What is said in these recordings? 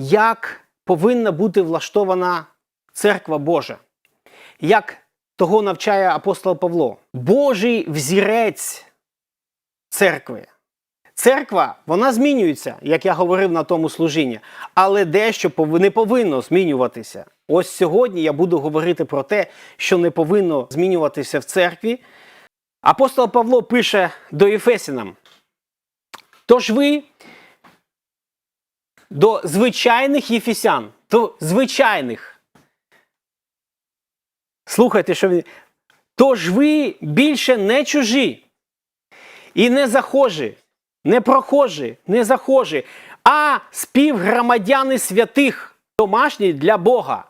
як повинна бути влаштована церква Божа, як того навчає апостол Павло. Божий взірець церкви. Церква вона змінюється, як я говорив на тому служінні, але дещо не повинно змінюватися. Ось сьогодні я буду говорити про те, що не повинно змінюватися в церкві. Апостол Павло пише до Єфесінам. Тож ви до звичайних єфесян, до звичайних. Слухайте, що він. Тож ви більше не чужі і не захожі, не прохожі, не захожі, а співгромадяни святих, домашні для Бога.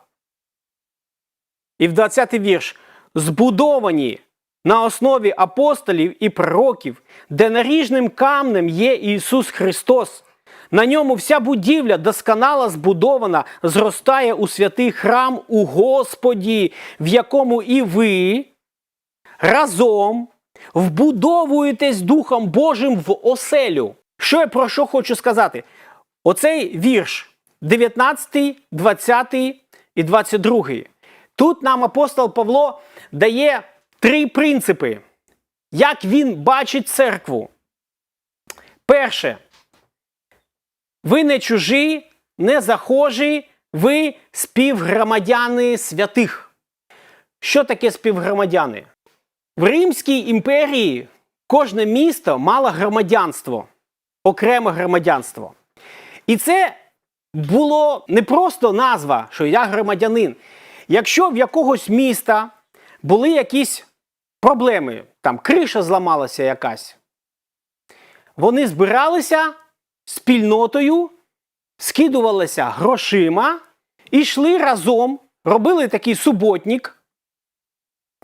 І в 20 вірш. Збудовані на основі апостолів і пророків, де наріжним камнем є Ісус Христос. На ньому вся будівля досконало збудована, зростає у святий храм у Господі, в якому і ви разом вбудовуєтесь Духом Божим в оселю. Що я про що хочу сказати? Оцей вірш 19, 20 і 22. Тут нам апостол Павло дає три принципи, як він бачить церкву. Перше, ви не чужі, не захожі, ви співгромадяни святих. Що таке співгромадяни? В Римській імперії кожне місто мало громадянство, окреме громадянство. І це було не просто назва, що я громадянин. Якщо в якогось міста були якісь проблеми, там криша зламалася якась, вони збиралися спільнотою, скидувалися грошима і йшли разом, робили такий суботник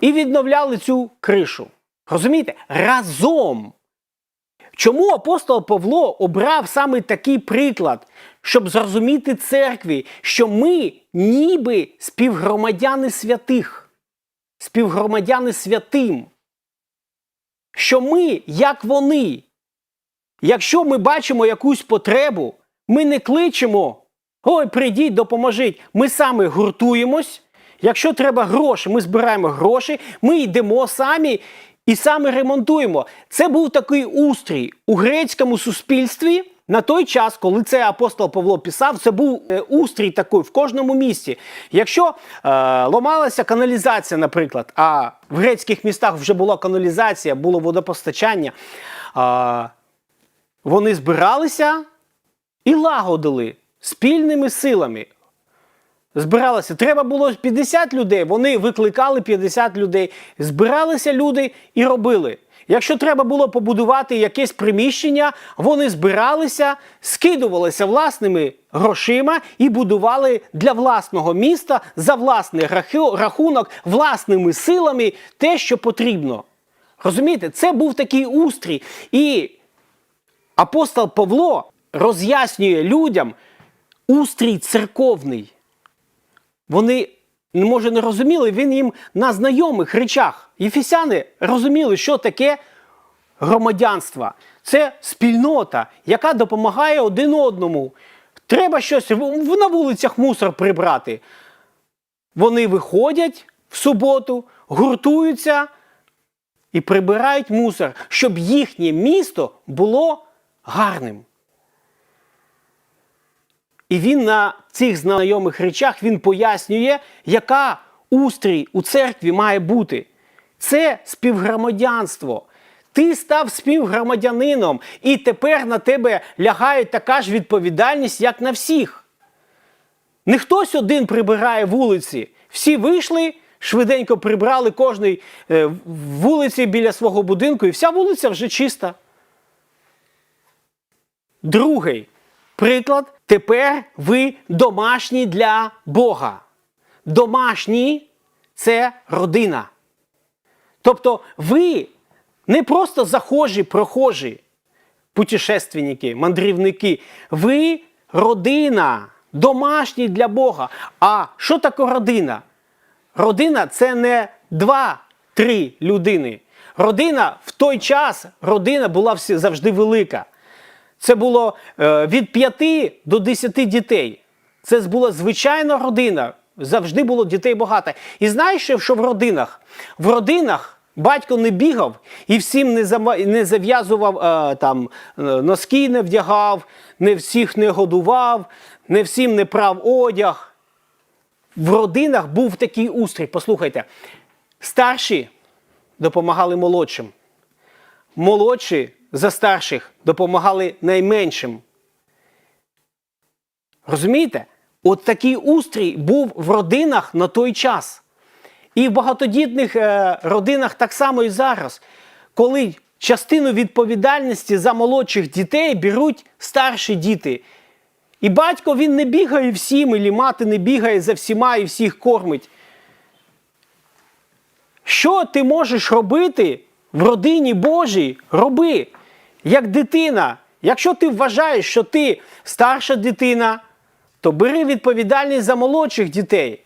і відновляли цю кришу. Розумієте? Разом. Чому апостол Павло обрав саме такий приклад, щоб зрозуміти церкві, що ми ніби співгромадяни святих, співгромадяни святим, що ми, як вони, якщо ми бачимо якусь потребу, ми не кличемо, ой, прийдіть, допоможіть. Ми саме гуртуємось. Якщо треба гроші, ми збираємо гроші, ми йдемо самі і саме ремонтуємо. Це був такий устрій у грецькому суспільстві. На той час, коли це апостол Павло писав, це був е, устрій такий в кожному місті. Якщо е, ламалася каналізація, наприклад, а в грецьких містах вже була каналізація, було водопостачання, е, вони збиралися і лагодили спільними силами. Збиралося, треба було 50 людей. Вони викликали 50 людей. Збиралися люди і робили. Якщо треба було побудувати якесь приміщення, вони збиралися, скидувалися власними грошима і будували для власного міста за власний рахунок, власними силами те, що потрібно. Розумієте, це був такий устрій. І апостол Павло роз'яснює людям устрій церковний. Вони, може, не розуміли, він їм на знайомих речах. Єфесяни розуміли, що таке громадянство. Це спільнота, яка допомагає один одному. Треба щось на вулицях мусор прибрати. Вони виходять в суботу, гуртуються і прибирають мусор, щоб їхнє місто було гарним. І він на цих знайомих речах він пояснює, яка устрій у церкві має бути. Це співгромадянство. Ти став співгромадянином, і тепер на тебе лягає така ж відповідальність, як на всіх. Не хтось один прибирає вулиці. Всі вийшли, швиденько прибрали кожний е, вулиці біля свого будинку, і вся вулиця вже чиста. Другий приклад. Тепер ви домашні для Бога. Домашні це родина. Тобто ви не просто захожі, прохожі, путешественники, мандрівники. Ви родина, домашні для Бога. А що таке родина? Родина це не два-три людини. Родина в той час родина була завжди велика. Це було е, від 5 до 10 дітей. Це була звичайна родина. Завжди було дітей багато. І знаєш, що- в родинах? В родинах батько не бігав і всім не, зама- не зав'язував е, там е, носки, не вдягав, не всіх не годував, не всім не прав одяг. В родинах був такий устрій. Послухайте, старші допомагали молодшим. Молодші за старших допомагали найменшим. Розумієте? От такий устрій був в родинах на той час. І в багатодітних е, родинах так само і зараз, коли частину відповідальності за молодших дітей беруть старші діти. І батько він не бігає всім, і мати не бігає за всіма і всіх кормить. Що ти можеш робити в родині Божій? Роби, як дитина. Якщо ти вважаєш, що ти старша дитина, то бери відповідальність за молодших дітей.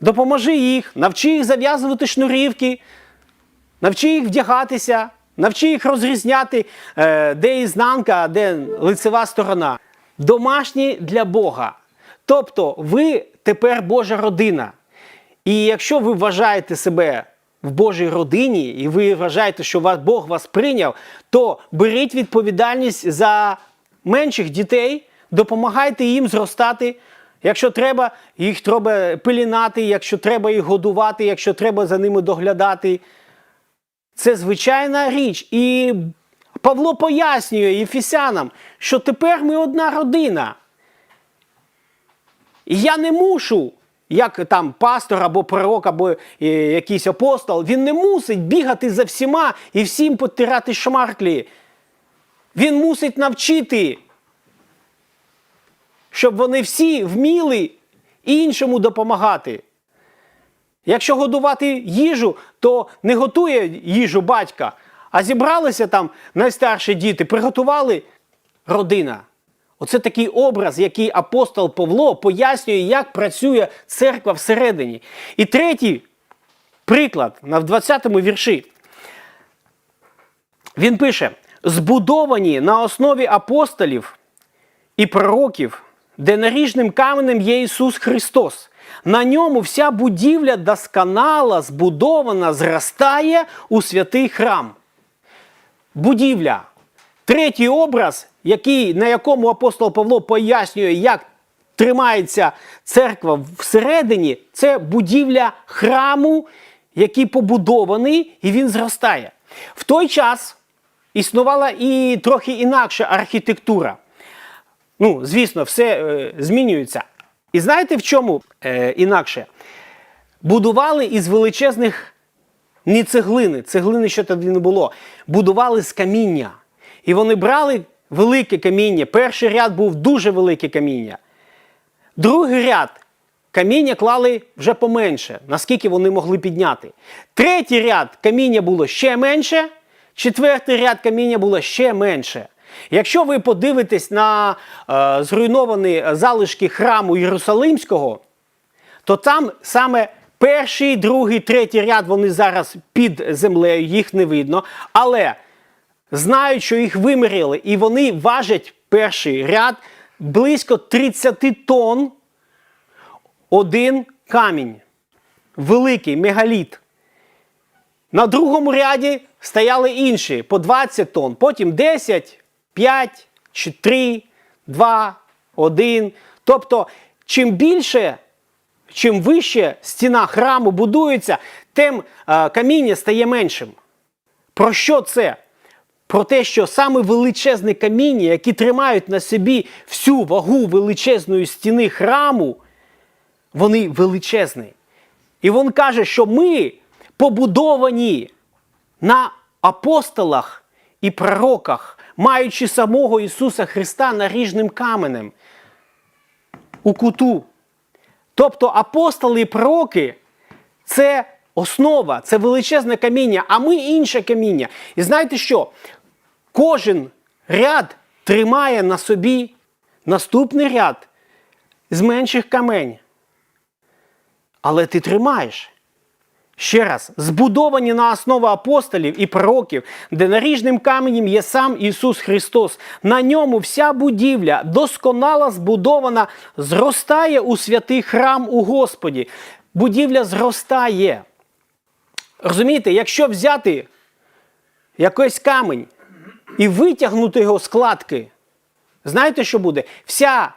Допоможи їх, навчи їх зав'язувати шнурівки, навчи їх вдягатися, навчи їх розрізняти, е, де ізнанка, а де лицева сторона. Домашні для Бога. Тобто ви тепер Божа родина. І якщо ви вважаєте себе в Божій родині, і ви вважаєте, що Бог вас прийняв, то беріть відповідальність за менших дітей, допомагайте їм зростати. Якщо треба, їх треба пилінати, якщо треба їх годувати, якщо треба за ними доглядати. Це звичайна річ. І Павло пояснює Єфісянам, що тепер ми одна родина. І я не мушу, як там пастор або пророк, або е, якийсь апостол, він не мусить бігати за всіма і всім потирати шмарклі. Він мусить навчити, щоб вони всі вміли іншому допомагати. Якщо годувати їжу, то не готує їжу батька, а зібралися там найстарші діти, приготували родина. Оце такий образ, який апостол Павло пояснює, як працює церква всередині. І третій приклад на в 20-му вірші. Він пише: збудовані на основі апостолів і пророків, де наріжним каменем є Ісус Христос. На ньому вся будівля досконала, збудована, зростає у святий храм. Будівля. Третій образ, який, на якому апостол Павло пояснює, як тримається церква всередині, це будівля храму, який побудований, і він зростає. В той час існувала і трохи інакша архітектура. Ну, звісно, все е, змінюється. І знаєте в чому е, інакше? Будували із величезних не цеглини, цеглини ще тоді не було. Будували з каміння. І вони брали велике каміння. Перший ряд був дуже велике каміння. Другий ряд каміння клали вже поменше, наскільки вони могли підняти. Третій ряд каміння було ще менше, четвертий ряд каміння було ще менше. Якщо ви подивитесь на е, зруйновані залишки храму Єрусалимського, то там саме перший, другий, третій ряд вони зараз під землею, їх не видно. Але знають, що їх виміряли, і вони важать перший ряд близько 30 тонн один камінь. Великий мегаліт. На другому ряді стояли інші по 20 тонн, потім 10, 5, 3, 2, 1. Тобто, чим більше, чим вище стіна храму будується, тим е, каміння стає меншим. Про що це? Про те, що саме величезне каміння, які тримають на собі всю вагу величезної стіни храму, вони величезні. І він каже, що ми побудовані на апостолах і пророках, маючи самого Ісуса Христа наріжним каменем у куту. Тобто апостоли і пророки це основа, це величезне каміння, а ми інше каміння. І знаєте що? Кожен ряд тримає на собі наступний ряд з менших камень. Але ти тримаєш. Ще раз, збудовані на основі апостолів і пророків, де наріжним каменем є сам Ісус Христос. На ньому вся будівля досконало збудована, зростає у святий храм у Господі. Будівля зростає. Розумієте, якщо взяти якийсь камінь і витягнути його з кладки, знаєте, що буде? Вся,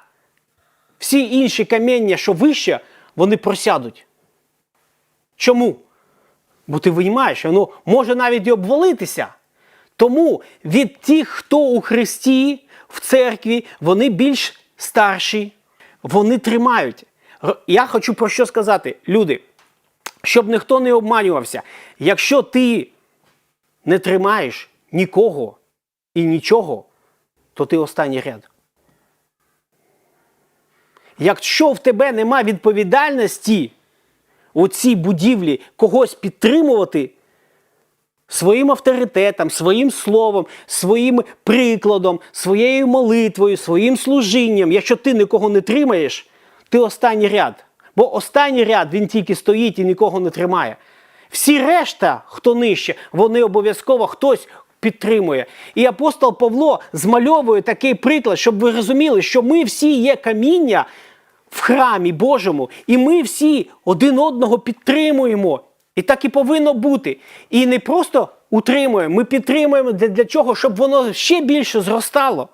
всі інші каміння, що вище, вони просядуть. Чому? Бо ти виймаєш, воно може навіть і обвалитися. Тому від тих, хто у Христі, в церкві, вони більш старші, вони тримають. Я хочу про що сказати, люди, щоб ніхто не обманювався. Якщо ти не тримаєш нікого і нічого, то ти останній ряд. Якщо в тебе нема відповідальності у цій будівлі когось підтримувати своїм авторитетом, своїм словом, своїм прикладом, своєю молитвою, своїм служінням, якщо ти нікого не тримаєш, ти останній ряд. Бо останній ряд він тільки стоїть і нікого не тримає. Всі решта, хто нижче, вони обов'язково хтось підтримує. І апостол Павло змальовує такий приклад, щоб ви розуміли, що ми всі є каміння в храмі Божому, і ми всі один одного підтримуємо. І так і повинно бути. І не просто утримуємо, ми підтримуємо для, для чого, щоб воно ще більше зростало.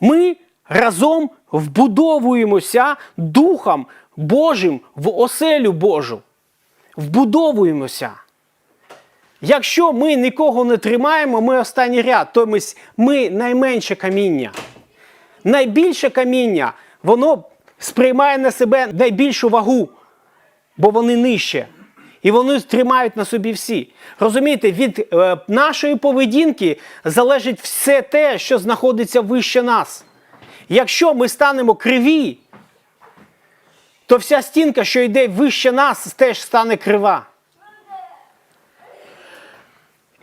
Ми разом вбудовуємося Духом Божим в оселю Божу. Вбудовуємося. Якщо ми нікого не тримаємо, ми останній ряд, то ми, ми найменше каміння. Найбільше каміння, воно сприймає на себе найбільшу вагу, бо вони нижче. І вони тримають на собі всі. Розумієте, від е, нашої поведінки залежить все те, що знаходиться вище нас. Якщо ми станемо криві, то вся стінка, що йде вище нас, теж стане крива.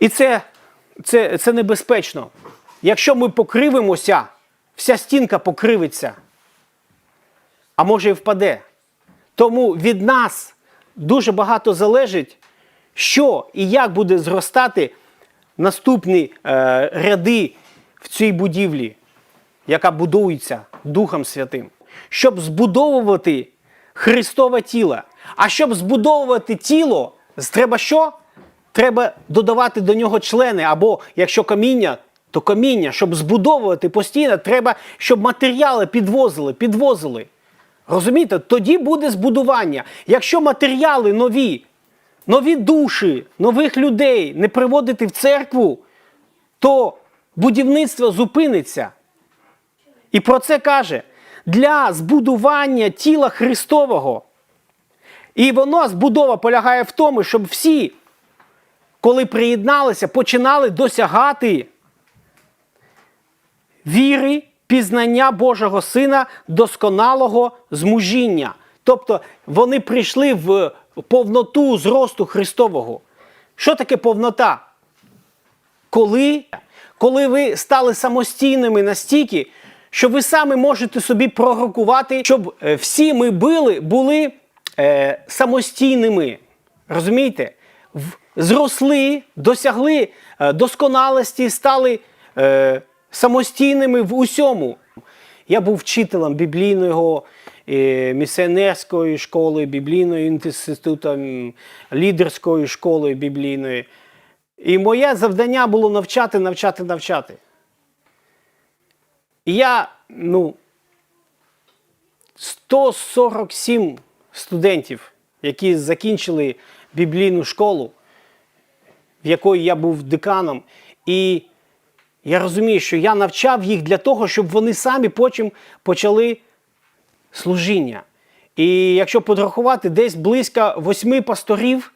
І це, це, це небезпечно. Якщо ми покривимося, вся стінка покривиться, а може і впаде. Тому від нас дуже багато залежить, що і як буде зростати наступні е, ряди в цій будівлі, яка будується Духом Святим, щоб збудовувати Христове тіло. А щоб збудовувати тіло, треба що? Треба додавати до нього члени, або якщо каміння, то каміння, щоб збудовувати постійно, треба, щоб матеріали підвозили, підвозили. Розумієте? Тоді буде збудування. Якщо матеріали нові, нові душі, нових людей не приводити в церкву, то будівництво зупиниться. І про це каже: для збудування тіла Христового. І воно збудова полягає в тому, щоб всі, коли приєдналися, починали досягати віри, пізнання Божого Сина, досконалого змужіння. Тобто вони прийшли в повноту зросту Христового. Що таке повнота? Коли, коли ви стали самостійними настільки, що ви самі можете собі пророкувати, щоб е, всі ми були, були е, самостійними. Розумієте? В- Зросли, досягли е, досконалості, стали е, самостійними в усьому. Я був вчителем біблійного е, місіонерської школи, біблійного інституту, лідерської школи біблійної. І моє завдання було навчати, навчати, навчати. І я, ну, 147 студентів, які закінчили біблійну школу, в якої я був деканом. І я розумію, що я навчав їх для того, щоб вони самі потім почали служіння. І якщо подрахувати, десь близько восьми пасторів,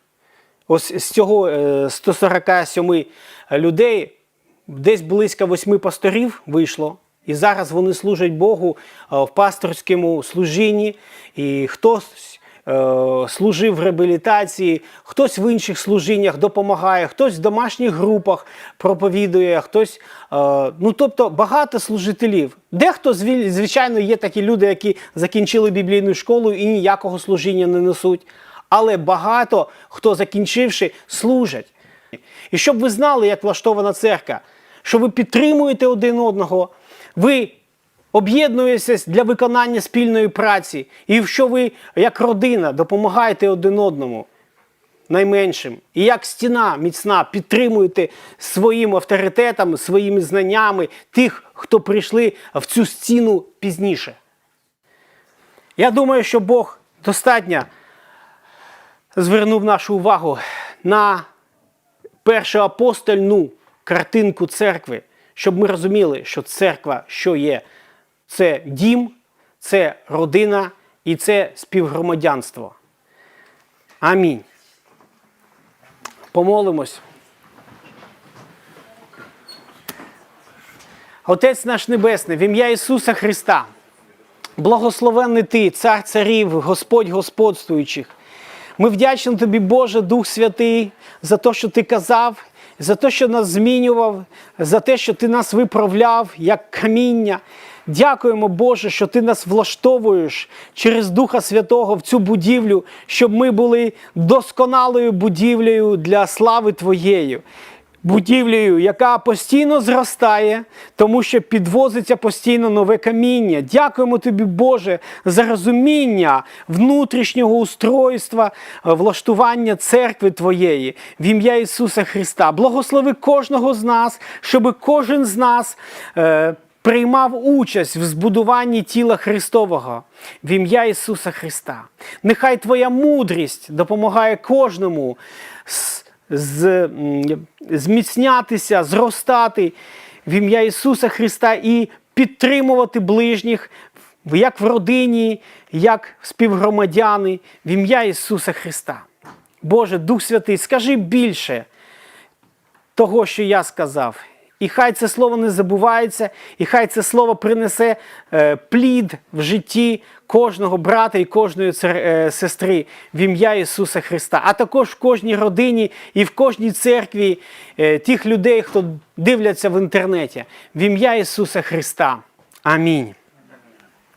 ось з цього е, 147 людей, десь близько восьми пасторів вийшло. І зараз вони служать Богу е, в пасторському служінні. І хтось е, служив в реабілітації, хтось в інших служіннях допомагає, хтось в домашніх групах проповідує, хтось. е, ну тобто багато служителів. Дехто, звичайно, є такі люди, які закінчили біблійну школу і ніякого служіння не несуть. але багато хто закінчивши служать. І щоб ви знали, як влаштована церква, що ви підтримуєте один одного, ви об'єднуєтеся для виконання спільної праці, і що ви, як родина, допомагаєте один одному найменшим. І як стіна міцна підтримуєте своїм авторитетом, своїми знаннями тих, хто прийшли в цю стіну пізніше. Я думаю, що Бог достатньо звернув нашу увагу на першоапостольну картинку церкви, щоб ми розуміли, що церква що є? Це дім, це родина і це співгромадянство. Амінь. Помолимось. Отець наш Небесний, в ім'я Ісуса Христа. Благословенний Ти, Цар царів, Господь господствуючих. Ми вдячні Тобі, Боже, Дух Святий, за те, що Ти казав, за те, що нас змінював, за те, що Ти нас виправляв як каміння. Дякуємо, Боже, що Ти нас влаштовуєш через Духа Святого в цю будівлю, щоб ми були досконалою будівлею для слави Твоєї будівлею, яка постійно зростає, тому що підвозиться постійно нове каміння. Дякуємо тобі, Боже, за розуміння внутрішнього устройства, влаштування церкви Твоєї в ім'я Ісуса Христа. Благослови кожного з нас, щоб кожен з нас. Е, Приймав участь в збудуванні тіла Христового в ім'я Ісуса Христа. Нехай Твоя мудрість допомагає кожному з- з, зміцнятися, зростати в ім'я Ісуса Христа і підтримувати ближніх як в родині, як співгромадяни в ім'я Ісуса Христа. Боже, Дух Святий, скажи більше того, що я сказав. І хай це слово не забувається, і хай це слово принесе е, плід в житті кожного брата і кожної е, сестри в ім'я Ісуса Христа, а також в кожній родині і в кожній церкві е, тих людей, хто дивляться в інтернеті, в ім'я Ісуса Христа. Амінь.